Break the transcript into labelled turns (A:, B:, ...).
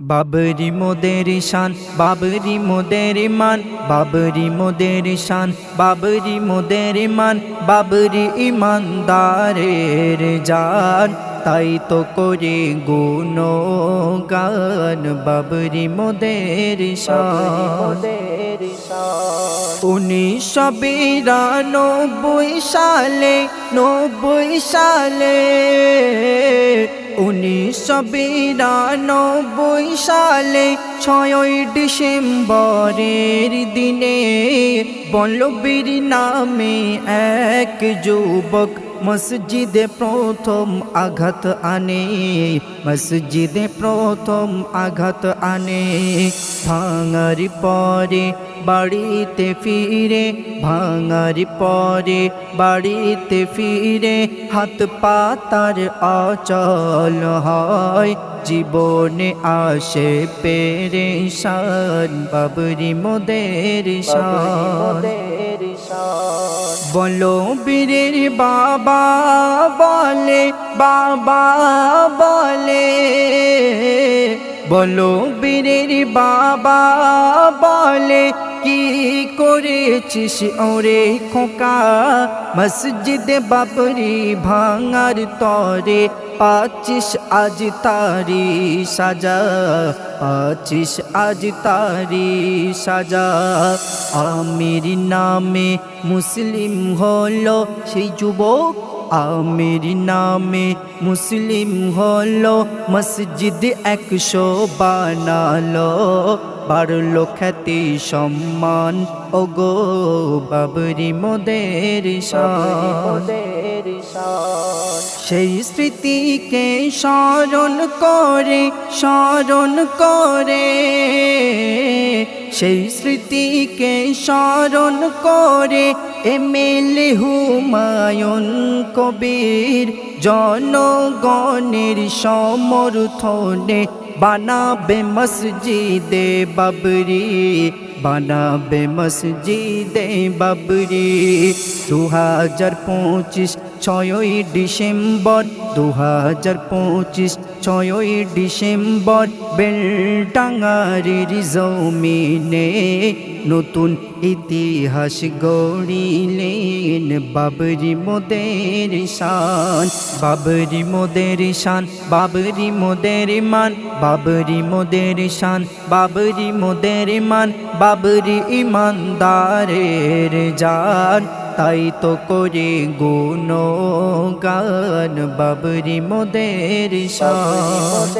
A: বাবরি মোদের শান বাবরি মোদের মান বাবরি মোদের শান বাবরি মোদের মান বাবরি ইমানদারের জান। তাই তো করে গুণ গান বাবরি মোদের শান উনিশশো বিরানব্বই সালে, নব্বই সালে উনিশশো বিরানব্বই সালে ছয়ই ডিসেম্বরের দিনে বল্লবীর নামে এক যুবক মসজিদে প্রথম আঘাত আনে, মসজিদে প্রথম আঘাত আনে। ভাঙার পরে বাড়িতে ফিরে, ভাঙার পরে বাড়িতে ফিরে, হাত পাতার অচল হয়। জীবনে আসে পেরেশান, বাবরি মোদের বলো বীরের বাবা বলে বাবা বলে। বলো বীরের বাবা বলে কি করেছিস ওরে খোকা? মসজিদ বাবরি ভাঙার তরে পাচিস আজ তারি সাজা পাচিস আজ তারি সাজা। আমির নামে মুসলিম হলো সেই যুবক আমির নামে মুসলিম হলো, মসজিদ একশো বানালো। বাড়লো খ্যাতি, সম্মান, ওগো বাবরি মোদের সেই স্মৃতিকে স্মরণ করে স্মরণ করে সেই স্মৃতিকে স্মরণ করে এমএলএ হুমায়ুন কবির জনগণের সমর্থনে বানাবে মসজিদে বাবরি, বানাবে মসজিদে বাবরি। দু হাজার পঁচিশ ছয়ই ডিসেম্বর দু হাজার পঁচিশ, ছয়ই ডিসেম্বর বেলটাঙ্গারের জমিনে নতুন ইতিহাস গড়িলেন বাবরি মোদের শান, বাবরি মোদের শান, বাবরি মোদের মান, বাবরি মোদের শান, বাবরি মোদের মান, বাবরি ইমানদারের জান। তাই তো করে গুণ গান বাবরি মোদের শান।